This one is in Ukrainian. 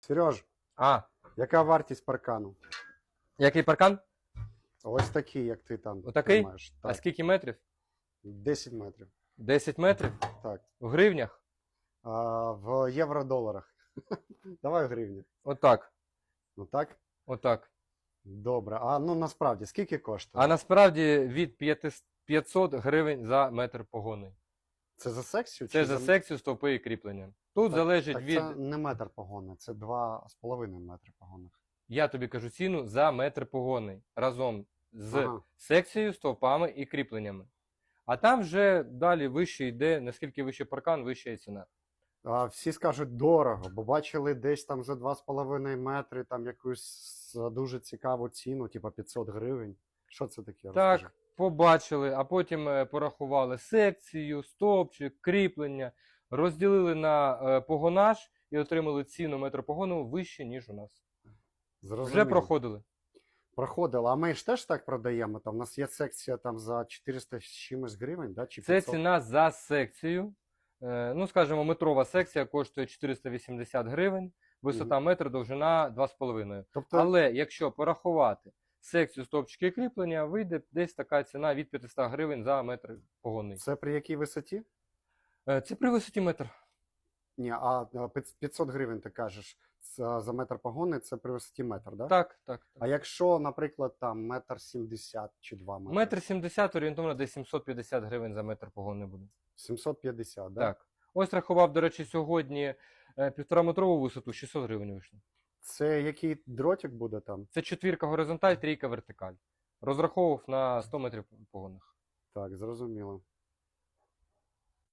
Сереж, А, яка вартість паркану? який паркан? Ось такий, як ти там Отакий? тримаєш. А Так, скільки метрів? 10 метрів. 10 метрів? Так. В гривнях? А, в євро-доларах. Давай в гривні. Отак. Ну так? Отак. Добре. А ну насправді скільки коштує? А насправді від 500 500 гривень за метр погони. Це за секцію? Це чи за секцію, стовпи і кріплення. Тут Так, залежить так від. Це не метр погони, це два з половиною метри погони. Я тобі кажу ціну за метр погони разом з Ага. секцією, стовпами і кріпленнями. А там вже далі вище йде, наскільки вище паркан, вища і ціна. А всі скажуть дорого, бо бачили десь там за 2,5 метри там якусь за дуже цікаву ціну, типу 500 гривень. Що це таке? Розкажи. Побачили, а потім е, порахували секцію, стовпчик, кріплення, розділили на е, погонаж і отримали ціну метр погону вище, ніж у нас. Вже Зрозуміло. проходили. А ми ж теж так продаємо. Там у нас є секція там за 400 з чимось гривень, да? чи Це ціна за секцію. Е, Ну, скажімо, метрова секція коштує 480 гривень, висота метр, довжина 2,5. Тобто, Але якщо порахувати секцію, стовпчики кріплення, вийде десь така ціна від 500 гривень за метр погонний. це при якій висоті? Е, Це при висоті метр. Ні, а а, 500 гривень ти кажеш за метр погони, це при висоті метр, да? Так, так. так. А якщо, наприклад, там метр 70 чи 2 метри? Метр 70 орієнтовно десь 750 гривень за метр погонний буде. 750, да? Так. Ось рахував, до речі, сьогодні е, півтораметрову висоту 600 гривень вийшло. Це який дротик буде там? Це четвірка горизонталь, трійка вертикаль. Розраховував на 100 метрів погонах. Так, зрозуміло.